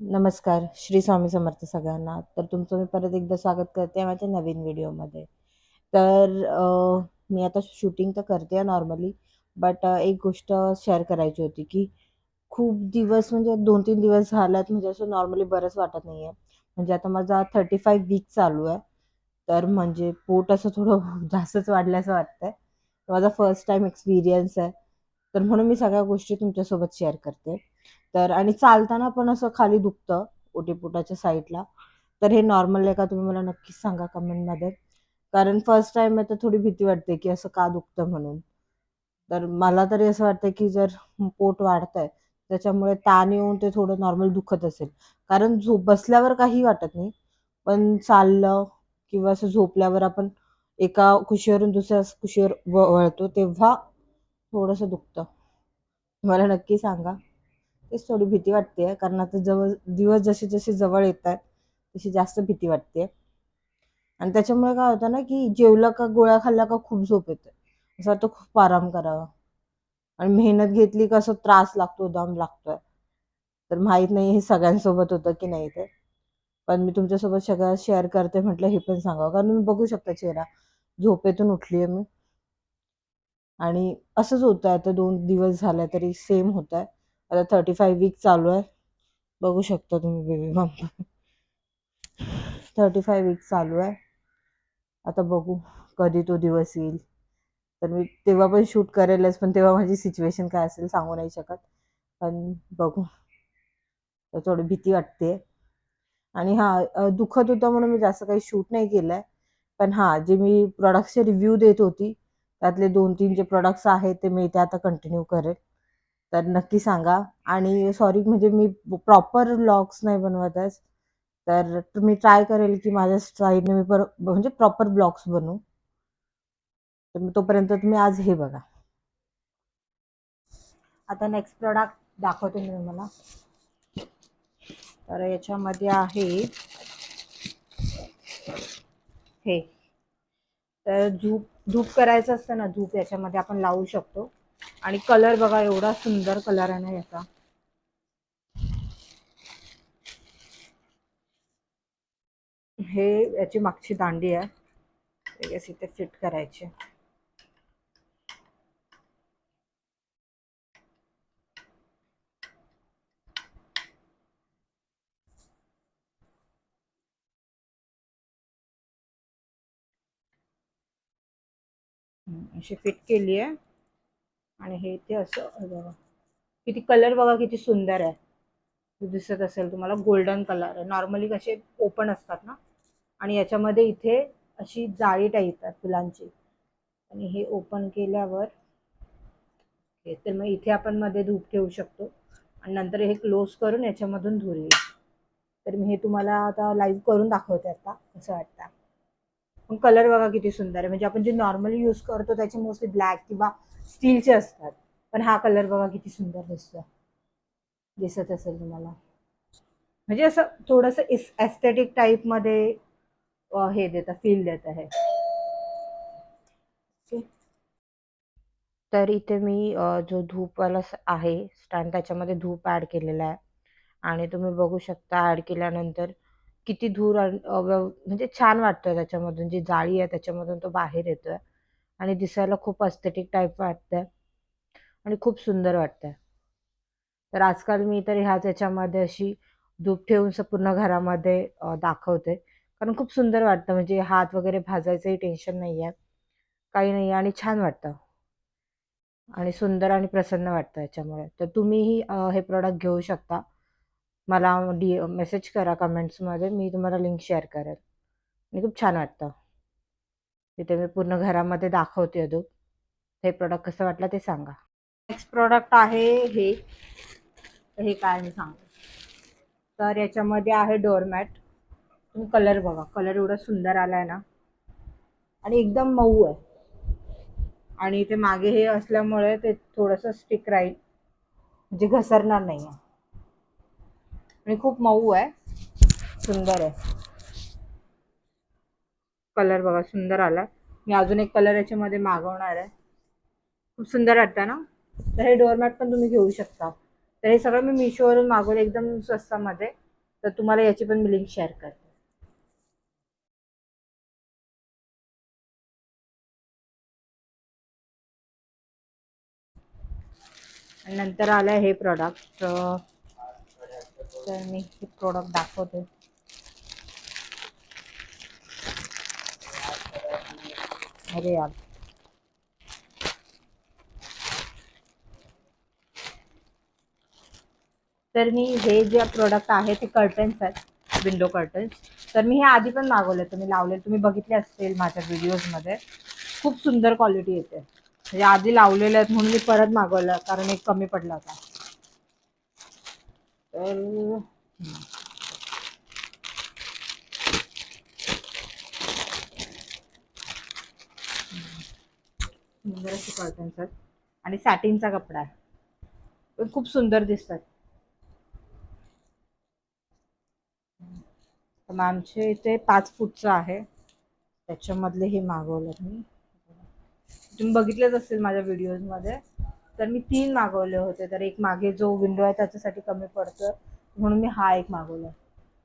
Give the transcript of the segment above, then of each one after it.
नमस्कार श्री स्वामी समर्थ सगळ्यांना. तर तुमचं मी परत एकदा स्वागत करते माझ्या नवीन व्हिडिओमध्ये. तर मी आता शूटिंग तर करते नॉर्मली बट एक गोष्ट शेअर करायची होती की खूप दिवस म्हणजे दोन तीन दिवस झाल्यात म्हणजे असं नॉर्मली बरंच वाटत नाही आहे म्हणजे आता माझा थर्टी फाईव्ह वीक चालू आहे. तर म्हणजे पोट असं थोडं जास्तच वाढल्याचं वाटतंय. माझा फर्स्ट टाइम एक्सपिरियन्स आहे. तर म्हणून मी सगळ्या गोष्टी तुमच्यासोबत शेअर करते. तर आणि चालताना पण असं खाली दुखतं ओटीपोटाच्या साईडला तर हे नॉर्मल आहे का तुम्ही मला नक्कीच सांगा कमेंटमध्ये कारण फर्स्ट टाइम आहे तर थोडी भीती वाटते की असं का दुखतं म्हणून. तर मला तरी असं वाटतं की जर पोट वाढतंय त्याच्यामुळे ताण येऊन ते थोडं नॉर्मल दुखत असेल. कारण झोप बसल्यावर काही वाटत नाही. पण चाललं किंवा असं झोपल्यावर आपण एका खुशीवरून दुसऱ्या खुशीवर व- वळतो तेव्हा थोडंसं दुखतं. मला नक्की सांगा. तेच थोडी भीती वाटते कारण आता जवळ दिवस जसे जसे जवळ येत आहेत तशी जास्त भीती वाटते आणि त्याच्यामुळे काय होतं ना की जेवलं का गोळ्या खाल्ल्या का खूप झोप येते. असं वाटतं खूप आराम करावा. आणि मेहनत घेतली का असं त्रास लागतो दम लागतोय. तर माहीत नाही हे सगळ्यांसोबत होतं की नाही ते. पण मी तुमच्यासोबत सगळं शेअर करते म्हटलं हे पण सांगावं. कारण तुम्ही बघू शकता चेहरा. झोपेतून उठली आहे मी. आणि असंच होतं आता दोन दिवस झाला तरी सेम होत आहे आता थर्टी फाईव्ह वीक चालू आहे. बघू शकता तुम्ही baby bump thirty five week चालू आहे. आता बघू कधी तो दिवस येईल. तर मी तेव्हा पण शूट करेलच पण तेव्हा माझी सिच्युएशन काय असेल सांगू नाही शकत. पण बघू. तर थोडी भीती वाटते आणि हां दुखत होतं म्हणून मी जास्त काही शूट नाही केलं आहे पण हां जे मी प्रॉडक्टचे रिव्ह्यू देत होती त्यातले दोन तीन जे प्रोडक्ट्स आहेत ते मी ते आता कंटिन्यू करेल. तर नक्की सांगा. आणि सॉरी म्हणजे मी प्रॉपर ब्लॉग्स नाही बनवत आहे तर मी ट्राय करेल की माझ्या साईडने मी पर म्हणजे प्रॉपर ब्लॉग्स बनवू. तर तोपर्यंत तुम्ही आज हे बघा. आता नेक्स्ट प्रोडक्ट दाखवते मी तुम्हाला. तर याच्यामध्ये आहे. हे. तर धूप धूप करायचं असतं ना धूप याच्यामध्ये आपण लावू शकतो. आणि कलर बघा एवढा सुंदर कलर आहे ना याचा. हे याची मागची दांडी आहे. इथे फिट करायची. अशी फिट केली आहे. आणि हे इथे असं बघा. किती कलर बघा किती सुंदर आहे. दिसत असेल तुम्हाला गोल्डन कलर आहे. नॉर्मली कसे ओपन असतात ना? आणि याच्यामध्ये इथे अशी जाळी टाईप आहे फुलांची. आणि हे ओपन केल्यावर तर मग इथे आपण मध्ये धूप ठेवू शकतो. आणि नंतर हे क्लोज करून याच्यामधून धूर येईल. तर मी हे तुम्हाला आता लाईव्ह करून दाखवते आता असं वाटतं. पण कलर बघा किती सुंदर आहे. म्हणजे आपण जे नॉर्मली यूज करतो त्याचे मोस्टली ब्लॅक किंवा स्टीलचे असतात. पण हा कलर बघा किती सुंदर दिसतो दिसत असेल तुम्हाला. म्हणजे असं थोडंसं इस ॲस्थेटिक टाईपमध्ये हे देतं फील देतं हे. तर इथे मी जो धूपवाला आहे स्टँड त्याच्यामध्ये धूप ॲड केलेला आहे. आणि तुम्ही बघू शकता ॲड केल्यानंतर किती धूर आणि- म्हणजे छान वाटतं त्याच्यामधून जी जाळी आहे त्याच्यामधून तो बाहेर येतोय. आणि दिसायला खूप अस्थेटिक टाईप वाटतंय. आणि खूप सुंदर वाटतंय. तर आजकाल मी तर ह्याच याच्यामध्ये अशी धूप ठेवून पूर्ण घरामध्ये दाखवते. कारण खूप सुंदर वाटतं म्हणजे हात वगैरे भाजायचंही टेन्शन नाही आहे काही नाही आहे आणि छान वाटतं. आणि सुंदर आणि प्रसन्न वाटतं याच्यामुळे. तर तुम्हीही हे प्रॉडक्ट घेऊ शकता. मला डी मेसेज करा कमेंट्समध्ये मी तुम्हाला लिंक शेअर करेल. आणि खूप छान वाटतं. तिथे मी पूर्ण घरामध्ये दाखवते अदू हे प्रोडक्ट कसं वाटलं ते सांगा. नेक्स्ट प्रोडक्ट आहे हे. हे काय मी सांगते. तर याच्यामध्ये आहे डोरमॅट तुम्ही कलर बघा. कलर एवढा सुंदर आला आहे ना. आणि एकदम मऊ आहे. आणि ते मागे हे असल्यामुळे ते थोडंसं स्टिक राहील म्हणजे घसरणार नाही आहे आणि खूप मऊ आहे. सुंदर आहे. कलर बघा सुंदर आला मी अजून एक कलर याच्यामध्ये मागवणार आहे. खूप सुंदर वाटतं ना? तर हे डोअरमॅट पण तुम्ही घेऊ शकता. तर हे सगळं मी मिशोवरून मागवलं एकदम स्वस्तामध्ये. तर तुम्हाला याची पण मी लिंक शेअर करते. आणि नंतर आलं हे प्रॉडक्ट तर मी हे प्रोडक्ट दाखवते. अरे यार. तर मी हे जे प्रोडक्ट आहे ते कर्टन्स आहेत विंडो कर्टन्स तर मी हे आधी पण मागवले तुम्ही लावले तुम्ही बघितले असतील माझ्या व्हिडिओजमध्ये खूप सुंदर क्वालिटी येते. म्हणजे आधी लावलेले आहेत म्हणून मी परत मागवलं कारण एक कमी पडला होता. तर हम्म. सुंदर असे आणि सॅटिनचा कपडा आहे. पण खूप सुंदर दिसतात. तर मग आमचे इथे पाच फूटचं आहे. त्याच्यामधले हे मागवलं मी. तुम्ही बघितलंच असेल माझ्या व्हिडिओजमध्ये तर मी तीन मागवले होते. तर एक मागे जो विंडो आहे त्याच्यासाठी कमी पडतं म्हणून मी हा एक मागवला.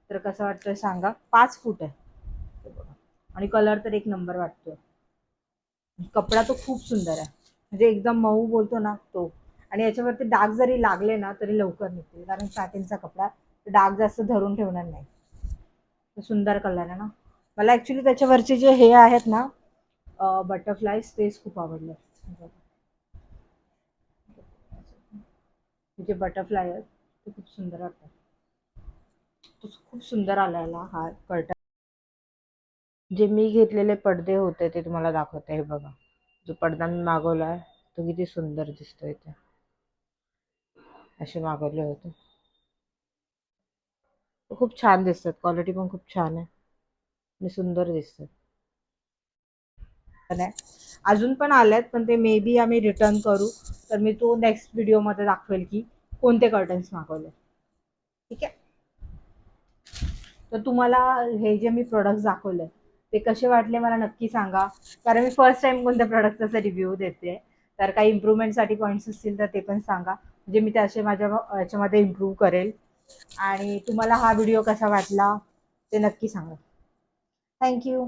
तर कसं वाटतंय सांगा? पाच फूट आहे. आणि कलर तर एक नंबर वाटतो कपडा तो खूप सुंदर आहे. म्हणजे एकदम मऊ बोलतो ना तो. आणि याच्यावरती डाग जरी लागले ना तरी लवकर निघतील कारण सॅटिनचा कपडा डाग जास्त धरून ठेवणार नाही. सुंदर कलर आहे ना. मला ॲक्च्युली त्याच्यावरचे जे हे आहेत ना बटरफ्लायज तेच खूप आवडलं. जे बटरफ्लाय आहेत ते खूप सुंदर वाटतात. तो खूप सुंदर आलेला हा कर्टन जे मी घेतलेले पडदे होते ते तुम्हाला दाखवते. हे बघा जो पडदा मी मागवला आहे तो किती सुंदर दिसतोय इथे. असे मागवले होते. खूप छान दिसतात. क्वालिटी पण खूप छान आहे. आणि सुंदर दिसतात. अजून पण आल्यात पण ते मे बी आम्ही रिटर्न करू. तर मी तो नेक्स्ट व्हिडिओमध्ये दाखवेल की कोणते कर्टन्स मागवले. ठीक आहे? तर तुम्हाला हे जे मी प्रोडक्ट्स दाखवले ते कसे वाटले मला नक्की सांगा. कारण मी फर्स्ट टाइम कोणत्या प्रोडक्टचा रिव्ह्यू देते. तर काही इम्प्रूव्हमेंटसाठी पॉईंट्स असतील तर ते पण सांगा. म्हणजे मी त्याचे माझ्या याच्यामध्ये इम्प्रूव्ह करेल. आणि तुम्हाला हा व्हिडिओ कसा वाटला ते नक्की सांगा. थँक्यू